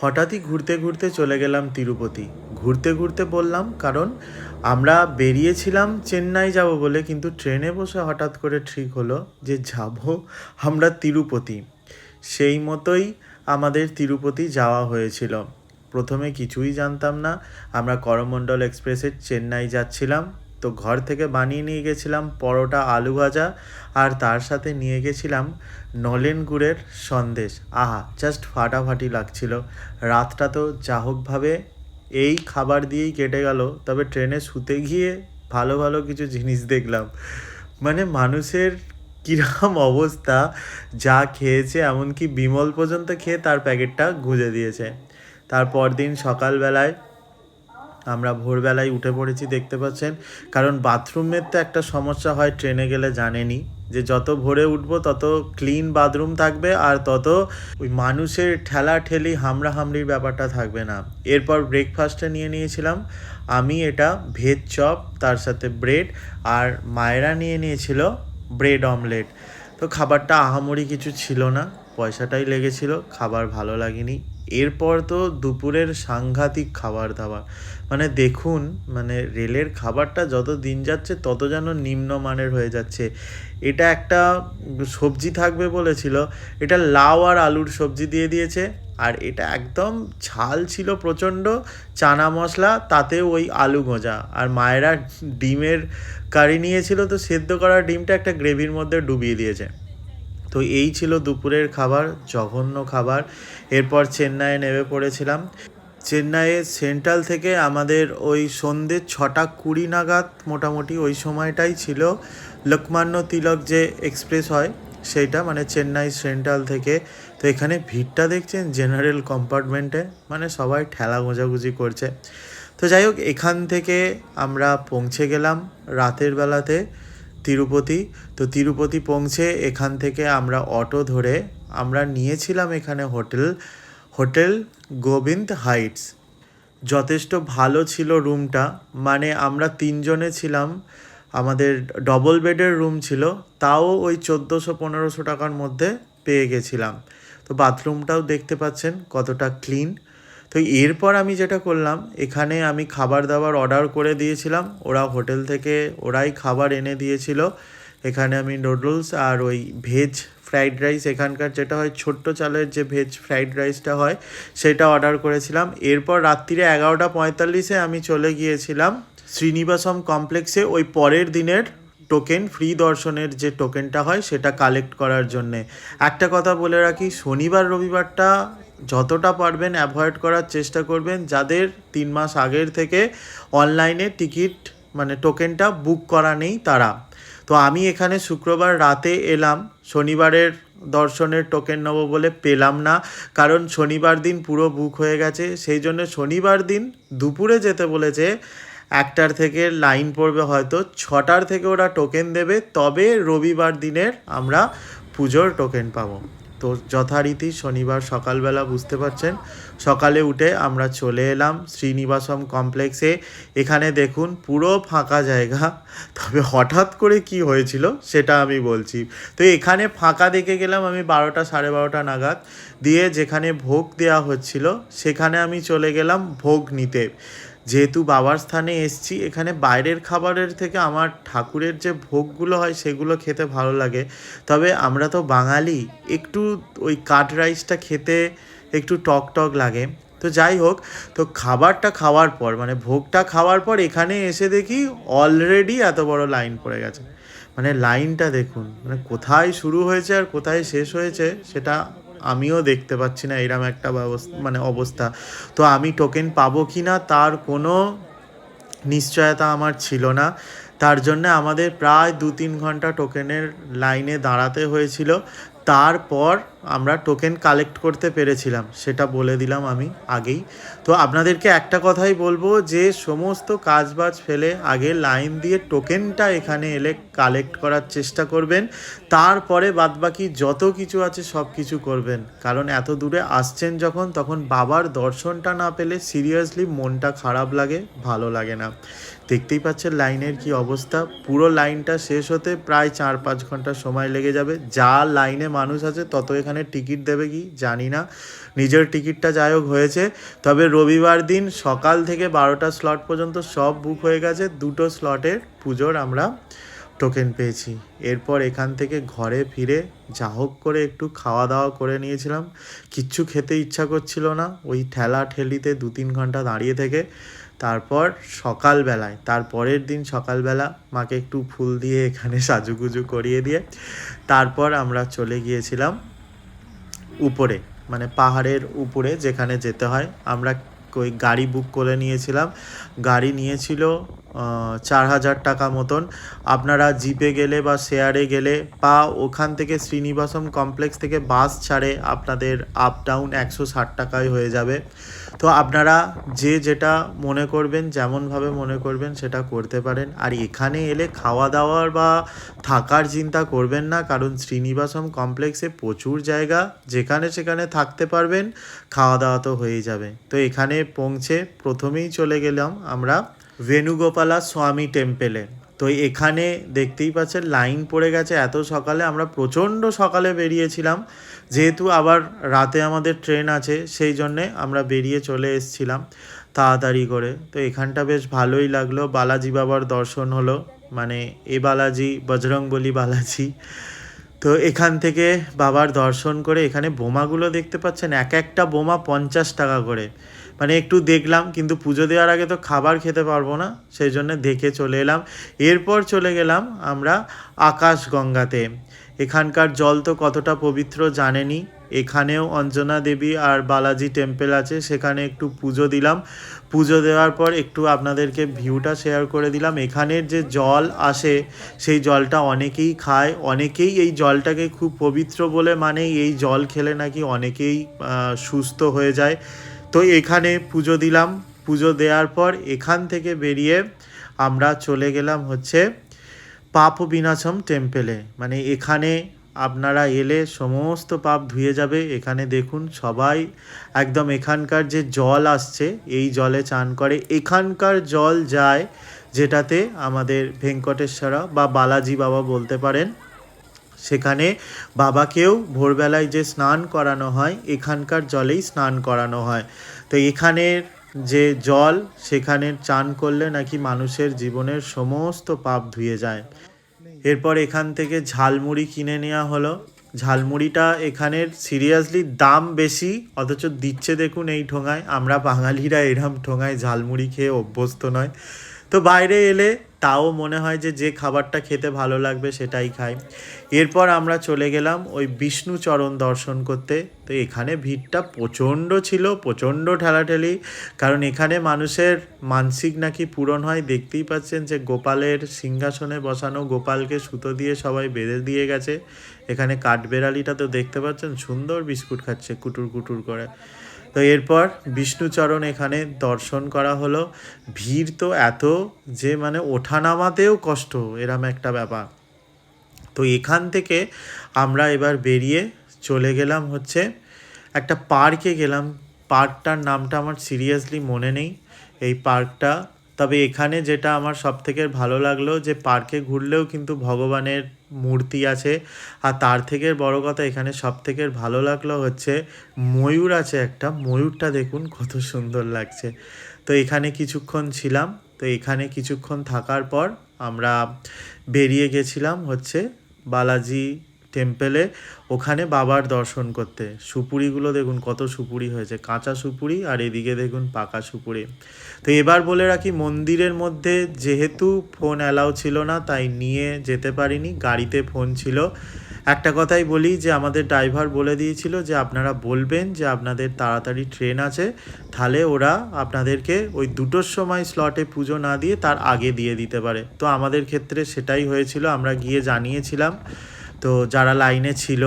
হঠাৎই ঘুরতে ঘুরতে চলে গেলাম তিরুপতি। ঘুরতে ঘুরতে বললাম, কারণ আমরা বেরিয়েছিলাম চেন্নাই যাব বলে, কিন্তু ট্রেনে বসে হঠাৎ করে ঠিক হলো যে যাব আমরা তিরুপতি। সেই মতোই আমাদের তিরুপতি যাওয়া হয়েছিল। প্রথমে কিছুই জানতাম না। আমরা করমণ্ডল এক্সপ্রেসে চেন্নাই যাচ্ছিলাম। তো ঘর থেকে বানিয়ে নিয়ে গেছিলাম পরোটা, আলু ভাজা আর তার সাথে নিয়ে গেছিলাম নলেন গুড়ের সন্দেশ। আহা জাস্ট ফাটাফাটি লাগছিল। রাতটা তো যা হোকভাবে এই খাবার দিয়েই কেটে গেল, তবে ট্রেনে শুতে গিয়ে ভালো ভালো কিছু জিনিস দেখলাম। মানে মানুষের কীরকম অবস্থা, যা খেয়েছে, এমনকি বিমল পর্যন্ত খেয়ে তার প্যাকেটটা গুঁজে দিয়েছে। তারপর দিন সকালবেলায় আমরা ভোরবেলায় উঠে পড়েছি, দেখতে পাচ্ছেন। কারণ বাথরুমের তো একটা সমস্যা হয়, ট্রেনে গেলে জানেনি যে যত ভোরে উঠবো, তত ক্লিন বাথরুম থাকবে আর তত ওই মানুষের ঠেলা ঠেলি হামড়া হামড়ির ব্যাপারটা থাকবে না। এরপর ব্রেকফাস্টে নিয়ে নিয়েছিলাম। আমি এটা ভেজ চপ তার সাথে ব্রেড আর মায়েরা নিয়ে নিয়েছিল ব্রেড অমলেট তো খাবারটা আহামরি কিছু ছিল না, পয়সাটাই লেগেছিল, খাবার ভালো লাগেনি। এরপর তো দুপুরের সাংঘাতিক খাবার দাবার মানে দেখুন মানে রেলের খাবারটা যত দিন যাচ্ছে, তত যেন নিম্নমানের হয়ে যাচ্ছে। এটা একটা সবজি থাকবে বলেছিল, এটা লাউ আর আলুর সবজি দিয়ে দিয়েছে, আর এটা একদম ঝাল ছিল প্রচণ্ড, চানা মশলা, তাতে ওই আলু গোঁজা। আর মায়েরা ডিমের কারি নিয়েছিল, তো সেদ্ধ করা ডিমটা একটা গ্রেভির মধ্যে ডুবিয়ে দিয়েছে। তো এই ছিল দুপুরের খাবার, জঘন্য খাবার। এরপর চেন্নাইয়ে নেমে পড়েছিলাম। চেন্নাইয়ের সেন্ট্রাল থেকে আমাদের ওই সন্ধ্যে ছটা কুড়ি নাগাদ মোটামুটি ওই সময়টাই ছিল। লোকমান্য তিলক যে এক্সপ্রেস হয়, সেইটা মানে চেন্নাই সেন্ট্রাল থেকে। তো এখানে ভিড়টা দেখছেন জেনারেল কম্পার্টমেন্টে মানে সবাই ঠেলা গোঁজাগুজি করছে। তো যাই হোক, এখান থেকে আমরা পৌঁছে গেলাম রাতের বেলাতে। তিরুপতি। তো তিরুপতি পৌঁছে এখান থেকে আমরা অটো ধরে আমরা নিয়েছিলাম এখানে হোটেল হোটেল গোবিন্দ হাইটস। যথেষ্ট ভালো ছিল রুমটা। মানে আমরা তিনজনে ছিলাম, আমাদের ডবল বেডের রুম ছিল, তাও ওই চোদ্দোশো, পনেরোশো টাকার মধ্যে পেয়ে গেছিলাম। তো বাথরুমটাও দেখতে পাচ্ছেন কতটা ক্লিন। তো এরপর আমি যেটা করলাম, এখানে আমি খাবার দাবার অর্ডার করে দিয়েছিলাম। ওরা হোটেল থেকে ওরাই খাবার এনে দিয়েছিল। এখানে আমি নুডলস আর ওই ভেজ ফ্রাইড রাইস এখানকার যেটা হয় ছোট্ট চালের যে ভেজ ফ্রাইড রাইসটা হয়, সেটা অর্ডার করেছিলাম। এরপর রাত্রিরে এগারোটা পঁয়তাল্লিশে আমি চলে গিয়েছিলাম শ্রীনিবাসম কমপ্লেক্সে ওই পরের দিনের টোকেন ফ্রি দর্শনের যে টোকেনটা হয়, সেটা কালেক্ট করার জন্যে। একটা কথা বলে রাখি, শনিবার, রবিবারটা যতটা পারবেন অ্যাভয়েড করার চেষ্টা করবেন। যাদের তিন মাস আগের থেকে অনলাইনে টিকিট মানে টোকেনটা বুক করা নেই তারা। তো আমি এখানে শুক্রবার রাতে এলাম, শনিবারের দর্শনের টোকেন নেব বলে পেলাম না। কারণ শনিবার দিন পুরো বুক হয়ে গেছে, সেই জন্য শনিবার দিন দুপুরে যেতে বলেছে একটার থেকে লাইন পড়বে হয়তো, ছটার থেকে ওরা টোকেন দেবে, তবে রবিবার দিনের আমরা পুজোর টোকেন পাবো। তো যথারীতি শনিবার সকালবেলা বুঝতে পারছেন, সকালে উঠে আমরা চলে এলাম শ্রীনিবাসম কমপ্লেক্সে। এখানে দেখুন পুরো ফাঁকা জায়গা, তবে হঠাৎ করে কি হয়েছিল সেটা আমি বলছি। তো এখানে ফাঁকা দেখে গেলাম আমি বারোটা সাড়ে বারোটা নাগাদ। দিয়ে যেখানে ভোগ দেওয়া হচ্ছিল, সেখানে আমি চলে গেলাম ভোগ নিতে। যেহেতু বাবার স্থানে এসছি, এখানে বাইরের খাবারের থেকে আমার ঠাকুরের যে ভোগগুলো হয় সেগুলো খেতে ভালো লাগে। তবে আমরা তো বাঙালি, একটু ওই কাট রাইসটা খেতে একটু টক টক লাগে। তো যাই হোক, তো খাবারটা খাওয়ার পর মানে ভোগটা খাওয়ার পর এখানে এসে দেখি অলরেডি এত বড় লাইন পড়ে গেছে। মানে লাইনটা দেখুন মানে কোথায় শুরু হয়েছে আর কোথায় শেষ হয়েছে সেটা আমিও দেখতে পাচ্ছি না এরম একটা ব্যবস্থা মানে অবস্থা। তো আমি টোকেন পাবো কি না তার কোনো নিশ্চয়তা আমার ছিল না। তার জন্য আমাদের প্রায় দু তিন ঘণ্টা টোকেনের লাইনে দাঁড়াতে হয়েছিল। তারপর আমরা টোকেন কালেক্ট করতে পেরেছিলাম, সেটা বলে দিলাম আমি আগেই। তো আপনাদেরকে একটা কথাই বলব যে, সমস্ত কাজবাজ ফেলে আগে লাইন দিয়ে টোকেনটা এখানে এলে কালেক্ট করার চেষ্টা করবেন, তারপরে বাদবাকি যত কিছু আছে সব কিছু করবেন। কারণ এত দূরে আসছেন যখন, তখন বাবার দর্শনটা না পেলে সিরিয়াসলি মনটা খারাপ লাগে, ভালো লাগে না। দেখতেই পাচ্ছেন লাইনের কি অবস্থা। পুরো লাইনটা শেষ হতে প্রায় চার পাঁচ ঘণ্টা সময় লেগে যাবে। যা লাইনে মানুষ আছে, তত এখানে টিকিট দেবে কি জানি না। নিজের টিকিটটা যাই হোক হয়েছে। তবে রবিবার দিন সকাল থেকে বারোটা স্লট পর্যন্ত সব বুক হয়ে গেছে। দুটো স্লটের পুজোর আমরা টোকেন পেয়েছি। এরপর এখান থেকে ঘরে ফিরে যা হোক করে একটু খাওয়া দাওয়া করে নিয়েছিলাম। কিচ্ছু খেতে ইচ্ছা করছিল না। ওই ঠেলা ঠেলিতে দু তিন ঘণ্টা দাঁড়িয়ে থেকে তারপর সকালবেলায়, তার পরের দিন সকালবেলা মাকে একটু ফুল দিয়ে এখানে সাজুগুজু করিয়ে দিয়ে, তারপর আমরা চলে গিয়েছিলাম উপরে মানে পাহাড়ের উপরে যেখানে যেতে হয়। আমরা ওই গাড়ি বুক করে নিয়েছিলাম। গাড়ি নিয়েছিল চার হাজার টাকা মতন। আপনারা জিপে গেলে বা শেয়ারে গেলে বা ওখান থেকে শ্রীনিবাসম কমপ্লেক্স থেকে বাস ছাড়ে আপনাদের আপ ডাউন একশো ষাট টাকায় হয়ে যাবে। তো আপনারা যে যেটা মনে করবেন যেমনভাবে মনে করবেন সেটা করতে পারেন। আর এখানে এলে খাওয়া দাওয়ার বা থাকার চিন্তা করবেন না, কারণ শ্রীনিবাসম কমপ্লেক্সে প্রচুর জায়গা। যেখানে সেখানে থাকতে পারবেন, খাওয়া দাওয়া তো হয়েই যাবে। তো এখানে পৌঁছে প্রথমেই চলে গেলাম আমরা ভেনুগোপালা স্বামী টেম্পেলে। তো এখানে দেখতেই পাচ্ছেন, লাইন পড়ে গেছে। এত সকালে আমরা প্রচণ্ড সকালে বেরিয়েছিলাম। যেহেতু আবার রাতে আমাদের ট্রেন আছে, সেই জন্যে আমরা বেরিয়ে চলে এসেছিলাম তাড়াতাড়ি করে। তো এখানটা বেশ ভালোই লাগল। বালাজি বাবার দর্শন হলো মানে এ বালাজি বজরংবলী বালাজি। তো এখান থেকে বাবার দর্শন করে এখানে বোমাগুলো দেখতে পাচ্ছেন, এক একটা বোমা পঞ্চাশ টাকা করে। মানে একটু দেখলাম, কিন্তু পুজো দেওয়ার আগে তো খাবার খেতে পারব না, সেই জন্য দেখে চলে এলাম। এরপর চলে গেলাম আমরা আকাশগঙ্গাতে। এখানকার জল তো কতটা পবিত্র জানেনি। এখানেও অঞ্জনা দেবী আর বালাজি টেম্পল আছে, সেখানে একটু পুজো দিলাম। পুজো দেওয়ার পর একটু আপনাদেরকে ভিউটা শেয়ার করে দিলাম। এখানের যে জল আসে, সেই জলটা অনেকেই খায়। অনেকেই এই জলটাকে খুব পবিত্র বলে মানে এই জল খেলে নাকি অনেকেই সুস্থ হয়ে যায়। তো এখানে পুজো দিলাম। পুজো দেওয়ার পর এখান থেকে বেরিয়ে আমরা চলে গেলাম হচ্ছে পাপ বিনাশম টেম্পেলে। মানে এখানে আপনারা এলে সমস্ত পাপ ধুয়ে যাবে। এখানে দেখুন সবাই একদম এখানকার যে জল আসছে, এই জলে চান করে। এখানকার জল যায় যেটাতে আমাদের ভেঙ্কটেশ্বরা বা বালাজি বাবা বলতে পারেন। সেখানে বাবাকেও ভোরবেলায় যে স্নান করানো হয়, এখানকার জলেই স্নান করানো হয়। তো এখানের যে জল, সেখানে চান করলে নাকি মানুষের জীবনের সমস্ত পাপ ধুয়ে যায়। এরপর এখান থেকে ঝালমুড়ি কিনে নেওয়া হলো। ঝালমুড়িটা এখানের সিরিয়াসলি দাম বেশি, অথচ দিচ্ছে দেখুন এই ঠোঙায়। আমরা বাঙালিরা এরম ঠোঙায় ঝালমুড়ি খেয়ে অভ্যস্ত নয়। তো বাইরে এলে তাও মনে হয় যে যে খাবারটা খেতে ভালো লাগবে সেটাই খাই এরপর আমরা চলে গেলাম ওই বিষ্ণুচরণ দর্শন করতে। তো এখানে ভিড়টা প্রচণ্ড ছিল, প্রচণ্ড ঠেলাঠেলি। কারণ এখানে মানুষের মানসিক নাকি পূরণ হয়। দেখতেই পাচ্ছেন যে গোপালের সিংহাসনে বসানো গোপালকে সুতো দিয়ে সবাই বেঁধে দিয়ে গেছে। এখানে কাঠবেড়ালিটা তো দেখতে পাচ্ছেন, সুন্দর বিস্কুট খাচ্ছে কুটুর কুটুর করে। তো এরপর বিষ্ণুচরণ এখানে দর্শন করা হলো। ভিড় তো এত যে মানে ওঠানামাতেও কষ্ট, এরম একটা ব্যাপার। তো এখান থেকে আমরা এবার বেরিয়ে চলে গেলাম হচ্ছে একটা পার্কে গেলাম। পার্কটার নামটা আমার সিরিয়াসলি মনে নেই। এই পার্কটা তবে এখানে যেটা আমার সব থেকে ভালো লাগল যে পার্কে ঘুরলেও কিন্তু ভগবানের মূর্তি আছে। আর তার থেকে বড় কথা এখানে সব থেকে ভালো লাগল হচ্ছে ময়ূর আছে একটা। ময়ূরটা দেখুন কত সুন্দর লাগছে। তো এখানে কিছুক্ষণ ছিলাম। তো এখানে কিছুক্ষণ থাকার পর আমরা বেরিয়ে গেছিলাম হচ্ছে বালাজি টেম্পেলে ওখানে বাবার দর্শন করতে। সুপুরিগুলো দেখুন কত সুপুরি হয়েছে। কাঁচা সুপুরি আর এদিকে দেখুন পাকা সুপুরি। তো এবার বলে রাখি, মন্দিরের মধ্যে যেহেতু ফোন অ্যালাউ ছিল না, তাই নিয়ে যেতে পারিনি। গাড়িতে ফোন ছিল। একটা কথাই বলি যে, আমাদের ড্রাইভার বলে দিয়েছিল যে, আপনারা বলবেন যে, আপনাদের তাড়াতাড়ি ট্রেন আছে। তাহলে ওরা আপনাদেরকে ওই দুটোর সময় স্লটে পুজো না দিয়ে তার আগে দিয়ে দিতে পারে। তো আমাদের ক্ষেত্রে সেটাই হয়েছিল। আমরা গিয়ে জানিয়েছিলাম। তো যারা লাইনে ছিল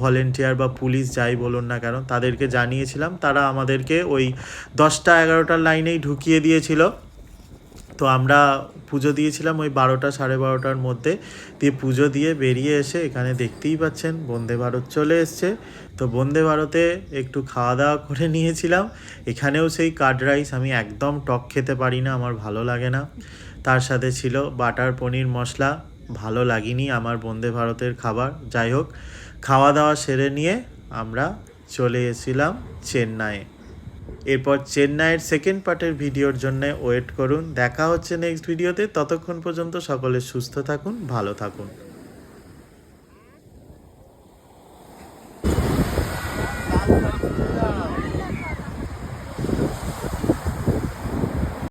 ভলেন্টিয়ার বা পুলিশ যাই বলুন না কেন, তাদেরকে জানিয়েছিলাম। তারা আমাদেরকে ওই দশটা এগারোটার লাইনেই ঢুকিয়ে দিয়েছিল। তো আমরা পুজো দিয়েছিলাম ওই বারোটা সাড়ে বারোটার মধ্যে। দিয়ে পুজো দিয়ে বেরিয়ে এসে এখানে দেখতেই পাচ্ছেন, বন্দে ভারত চলে এসছে। তো বন্দে ভারতে একটু খাওয়া দাওয়া করে নিয়েছিলাম। এখানেও সেই কার্ড রাইস আমি একদম টক খেতে পারি না, আমার ভালো লাগে না। তার সাথে ছিল বাটার পনির মশলা। ভালো লাগেনি আমার বন্দে ভারতের খাবার। যাই হোক খাওয়া দাওয়া সেরে নিয়ে আমরা চলে এসেছিলাম চেন্নাইয়ে। এরপর চেন্নাইয়ের সেকেন্ড পার্টের ভিডিওর জন্য ওয়েট করুন। দেখা হচ্ছে নেক্সট ভিডিওতে ততক্ষণ পর্যন্ত সকলে সুস্থ থাকুন, ভালো থাকুন।